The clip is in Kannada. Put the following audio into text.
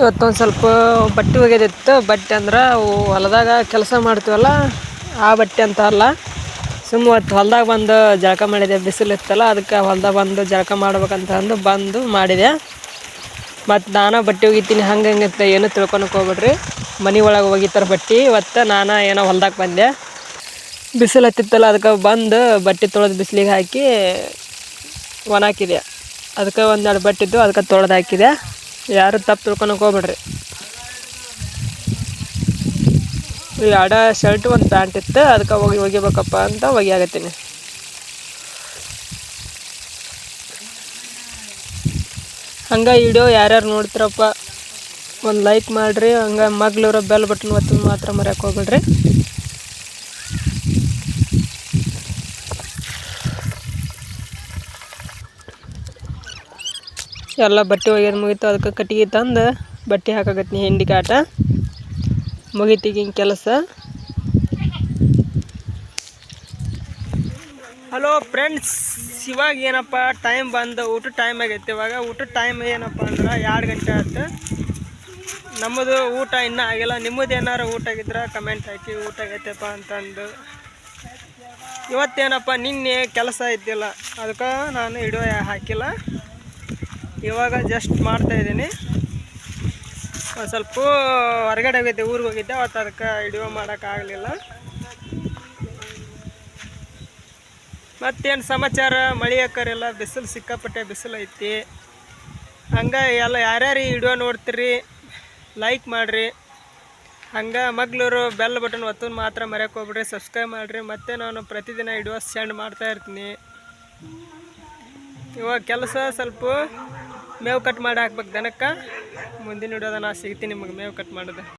ಇವತ್ತೊಂದು ಸ್ವಲ್ಪ ಬಟ್ಟೆ ಒಗೆದಿತ್ತು. ಬಟ್ಟೆ ಅಂದ್ರೆ ಅವು ಹೊಲದಾಗ ಕೆಲಸ ಮಾಡ್ತೀವಲ್ಲ, ಆ ಬಟ್ಟೆ ಅಂತ ಅಲ್ಲ. ಸುಮ್ಮ ಇವತ್ತು ಹೊಲ್ದಾಗ ಬಂದು ಜಳಕ ಮಾಡಿದೆ, ಬಿಸಿಲು ಇತ್ತಲ್ಲ, ಅದಕ್ಕೆ ಹೊಲ್ದಾಗ ಬಂದು ಜಳಕ ಮಾಡ್ಬೇಕಂತ ಅಂದು ಬಂದು ಮಾಡಿದೆ. ಮತ್ತು ನಾನು ಬಟ್ಟೆ ಒಗಿತೀನಿ, ಹಂಗೆ ಹಂಗೆ ಏನು ತಿಳ್ಕೊಳಕ್ಕೆ ಹೋಗ್ಬಿಡ್ರಿ. ಮನೆ ಒಳಗೆ ಒಗಿತಾರೆ ಬಟ್ಟೆ. ಇವತ್ತು ನಾನು ಏನೋ ಹೊಲ್ದಾಗ ಬಂದೆ. ಬಿಸಿಲು ಹತ್ತಿತ್ತಲ್ಲ, ಅದಕ್ಕೆ ಬಂದು ಬಟ್ಟೆ ತೊಳೆದು ಬಿಸಿಲಿಗೆ ಹಾಕಿ ಒಣ ಹಾಕಿದೆ ಅದಕ್ಕೆ ಒಂದೆರಡು ಬಟ್ಟಿದ್ದು ಅದಕ್ಕೆ ತೊಳೆದು ಹಾಕಿದೆ. ಯಾರು ತಪ್ಪು ತಿಳ್ಕೊಳಕ್ಕೆ ಹೋಗ್ಬೇಡ್ರಿ. ಈ ಅಡ ಶರ್ಟ್ ಒಂದು ಪ್ಯಾಂಟ್ ಇತ್ತು, ಅದಕ್ಕೆ ಹೋಗಿ ಒಗಿಬೇಕಪ್ಪ ಅಂತ ಒಗಿಯಾಗತ್ತೀನಿ ಹಂಗೆ ವಿಡಿಯೋ ಯಾರ್ಯಾರು ನೋಡ್ತಿರಪ್ಪ, ಒಂದು ಲೈಕ್ ಮಾಡಿರಿ, ಹಂಗೆ ಮಗ್ಳಿರೋ ಬೆಲ್ ಬಟನ್ ಒತ್ತಿ ಮಾತ್ರ ಮರ್ಯಾಕೆ ಹೋಗ್ಬೇಡ್ರಿ. ಎಲ್ಲ ಬಟ್ಟೆ ಒಗೆಯೋದು ಮುಗೀತು. ಅದಕ್ಕೆ ಕಟ್ಟಿಗೆ ತಂದು ಬಟ್ಟೆ ಹಾಕಾಕತ್ನಿ ಹಿಂಡಿ ಕಾಟ. ಕೆಲಸ. ಹಲೋ ಫ್ರೆಂಡ್ಸ್ ಇವಾಗ ಏನಪ್ಪ ಟೈಮ್ ಬಂದು, ಊಟದ ಟೈಮ್ ಆಗೈತೆ. ಇವಾಗ ಊಟದ ಟೈಮ್ ಏನಪ್ಪ ಅಂದ್ರೆ ಎರಡು ಗಂಟೆ ಆಯ್ತು ನಮ್ಮದು ಊಟ ಇನ್ನೂ ಆಗಿಲ್ಲ. ನಿಮ್ಮದು ಏನಾರು ಊಟ ಆಗಿದ್ರೆ ಕಮೆಂಟ್ ಹಾಕಿ ಊಟ ಆಗೈತೆಪ್ಪ ಅಂತಂದು. ಇವತ್ತೇನಪ್ಪ, ನಿನ್ನೆ ಕೆಲಸ ಇದ್ದಿಲ್ಲ. ಅದಕ್ಕೆ ನಾನು ಇಡೋ ಹಾಕಿಲ್ಲ. ಇವಾಗ ಜಸ್ಟ್ ಮಾಡ್ತಾ ಇದ್ದೀನಿ. ಒಂದು ಸ್ವಲ್ಪ ಹೊರಗಡೆ ಹೋಗಿದ್ದೆ, ಊರಿಗೆ ಹೋಗಿದ್ದೆ, ಅವತ್ತು ಅದಕ್ಕೆ ವಿಡಿಯೋ ಮಾಡೋಕ್ಕಾಗಲಿಲ್ಲ ಮತ್ತೇನು ಸಮಾಚಾರ? ಮಳೆ ಹಾಕರೆಲ್ಲ ಬಿಸಿಲು ಸಿಕ್ಕಾಪಟ್ಟೆ ಬಿಸಿಲು ಐತಿ. ಹಂಗೆ ಎಲ್ಲ ಯಾರ್ಯಾರು ಈ ವಿಡಿಯೋ ನೋಡ್ತೀರಿ ಲೈಕ್ ಮಾಡಿರಿ. ಹಂಗೆ ಮಗ್ಳೂರು ಬೆಲ್ ಬಟನ್ ಒತ್ತೋದು ಮಾತ್ರ ಮರೆಯೋಕೆ ಹೋಗ್ಬಿಡ್ರಿ ಸಬ್ಸ್ಕ್ರೈಬ್ ಮಾಡಿರಿ. ಮತ್ತು ನಾನು ಪ್ರತಿದಿನ ವಿಡಿಯೋ ಸೆಂಡ್ ಮಾಡ್ತಾ ಇರ್ತೀನಿ. ಇವಾಗ ಕೆಲಸ ಸ್ವಲ್ಪ ಮೇವು ಕಟ್ ಮಾಡಿ ಹಾಕ್ಬೇಕು ದನಕ್ಕೆ. ಮುಂದಿನ ಹಿಡಿಯೋದ ನಾ ಸಿಗ್ತೀನಿ ನಿಮಗೆ ಮೇವು ಕಟ್ ಮಾಡೋದು.